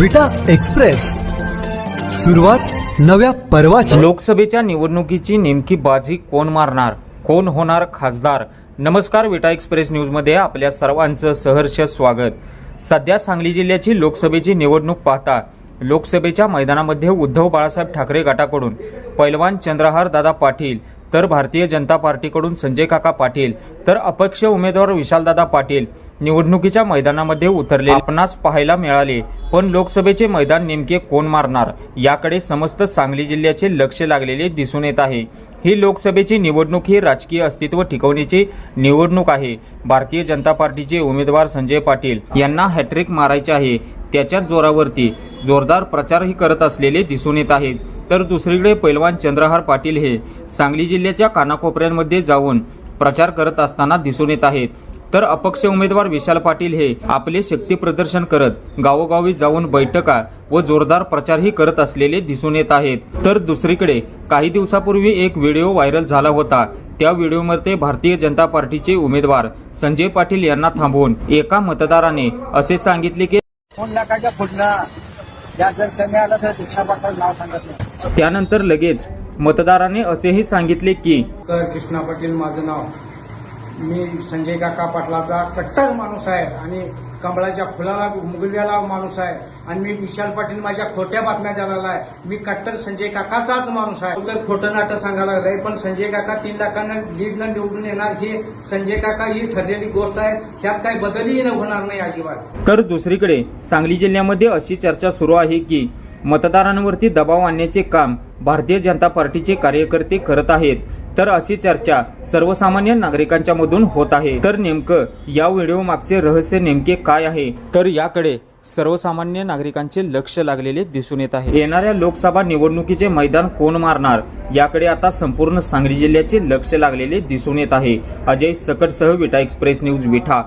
विटा एक्सप्रेस. सुरुवात नव्या पर्वाची. लोकसभेच्या निवडणुकीची नेमकी बाजी कोण मारणार? कोण होणार खासदार? नमस्कार विटा एक्सप्रेस न्यूजमध्ये आपल्या सर्वांचं सहर्ष स्वागत. सध्या सांगली जिल्ह्याची लोकसभेची निवडणूक पाहता लोकसभेच्या मैदानामध्ये उद्धव बाळासाहेब ठाकरे गटाकडून पैलवान चंद्रहार दादा पाटील तर भारतीय जनता पार्टीकडून संजय काका पाटील तर अपक्ष उमेदवार विशालदादा पाटील निवडणुकीच्या मैदानामध्ये उतरले. आपणास पाहायला मिळाले पण लोकसभेचे मैदान नेमके कोण मारणार? याकडे समस्त सांगली जिल्ह्याचे लक्ष लागलेले दिसून येत आहे. ही लोकसभेची निवडणूक ही राजकीय अस्तित्व टिकवण्याची निवडणूक आहे. भारतीय जनता पार्टीचे उमेदवार संजय पाटील यांना हॅट्रिक मारायचे आहे. त्याच्याच जोरावरती जोरदार प्रचारही करत असलेले दिसून येत आहेत. तर दुसरीकडे पैलवान चंद्रहार पाटील हे सांगली जिल्ह्याच्या कानाकोपऱ्यांमध्ये जाऊन प्रचार करत असताना दिसून येत आहेत. तर अपक्ष उमेदवार विशाल पाटील हे आपले शक्ती प्रदर्शन करत गावोगावी जाऊन बैठका व जोरदार प्रचारही करत असलेले दिसून येत आहेत. तर दुसरीकडे काही दिवसापूर्वी एक व्हिडिओ व्हायरल झाला होता. त्या व्हिडिओमध्ये भारतीय जनता पार्टीचे उमेदवार संजय पाटील यांना थांबवून एका मतदाराने असे सांगितले की दोन लाखाच्या या जर कमी आलं तर पाटील नाव सांगत नाही. त्यानंतर लगेच मतदाराने असेही सांगितले की कर कृष्णा पाटील माझं नाव. मी संजय काका पाटलाचा कट्टर माणूस आहे आणि कमळाच्या फुलाला मुगल्याला माणूस आहे. आणि मी विशाल पाटील माझ्या खोट्या बातम्या द्यायला आहे. मी कट्टर संजय काकाचाच माणूस आहे. तर खोटं नाटक सांगायला लागलंय पण संजय काका तीन लाखांना लीडनं निवडून येणार हे संजय काका ही ठरलेली गोष्ट आहे. ह्यात काही बदलही न होणार नाही अजिबात. तर दुसरीकडे सांगली जिल्ह्यामध्ये अशी चर्चा सुरू आहे की मतदारांवरती दबाव आणण्याचे काम भारतीय जनता पार्टीचे कार्यकर्ते करत आहेत. तर अशी चर्चा सर्वसामान्य नागरिकांच्या मधून होत आहे. तर नेमकं या व्हिडिओ मागचे रहस्य नेमके काय आहे? तर याकडे सर्वसामान्य नागरिकांचे लक्ष लागलेले दिसून येत आहे. येणाऱ्या लोकसभा निवडणुकीचे मैदान कोण मारणार? याकडे आता संपूर्ण सांगली जिल्ह्याचे लक्ष लागलेले दिसून येत आहे. अजय सकटसह विटा एक्सप्रेस न्यूज विठा.